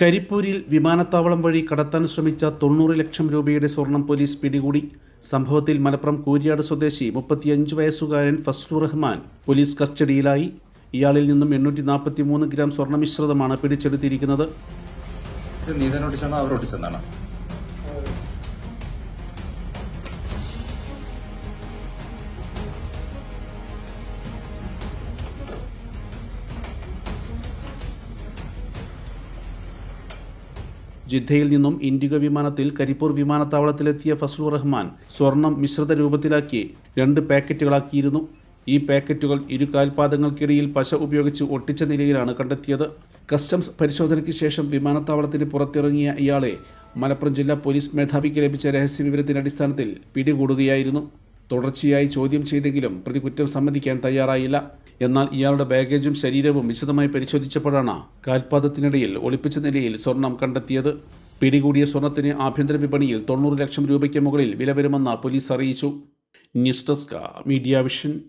കരിപ്പൂരിൽ വിമാനത്താവളം വഴി കടത്താൻ ശ്രമിച്ച തൊണ്ണൂറ് ലക്ഷം രൂപയുടെ സ്വർണം പോലീസ് പിടികൂടി. സംഭവത്തിൽ മലപ്പുറം കൂരിയാട് സ്വദേശി മുപ്പത്തിയഞ്ച് വയസ്സുകാരൻ ഫസ്ലു റഹ്മാൻ പോലീസ് കസ്റ്റഡിയിലായി. ഇയാളിൽ നിന്നും എണ്ണൂറ്റി നാൽപ്പത്തി മൂന്ന് ഗ്രാം സ്വർണമിശ്രിതമാണ് പിടിച്ചെടുത്തിരിക്കുന്നത്. ജിദ്ദയിൽ നിന്നും ഇൻഡിഗോ വിമാനത്തിൽ കരിപ്പൂർ വിമാനത്താവളത്തിലെത്തിയ ഫസ്ലു റഹ്മാൻ സ്വർണം മിശ്രിത രൂപത്തിലാക്കി രണ്ട് പാക്കറ്റുകളാക്കിയിരുന്നു. ഈ പാക്കറ്റുകൾ ഇരു കാൽപാദങ്ങൾക്കിടയിൽ പശ ഉപയോഗിച്ച് ഒട്ടിച്ച നിലയിലാണ് കണ്ടെത്തിയത്. കസ്റ്റംസ് പരിശോധനയ്ക്ക് ശേഷം വിമാനത്താവളത്തിന് പുറത്തിറങ്ങിയ ഇയാളെ മലപ്പുറം ജില്ലാ പോലീസ് മേധാവിക്ക് ലഭിച്ച രഹസ്യവിവരത്തിന്റെ അടിസ്ഥാനത്തിൽ പിടികൂടുകയായിരുന്നു. തുടർച്ചയായി ചോദ്യം ചെയ്തെങ്കിലും പ്രതി കുറ്റം സമ്മതിക്കാൻ തയ്യാറായില്ല. എന്നാൽ ഇയാളുടെ ബാഗേജും ശരീരവും വിശദമായി പരിശോധിച്ചപ്പോഴാണ് കാൽപാദത്തിനിടയിൽ ഒളിപ്പിച്ച നിലയിൽ സ്വർണം കണ്ടെത്തിയത്. പിടികൂടിയ സ്വർണത്തിന് ആഭ്യന്തര വിപണിയിൽ തൊണ്ണൂറ് ലക്ഷം രൂപയ്ക്ക് മുകളിൽ വില വരുമെന്ന് പോലീസ് അറിയിച്ചു. News desk media vision.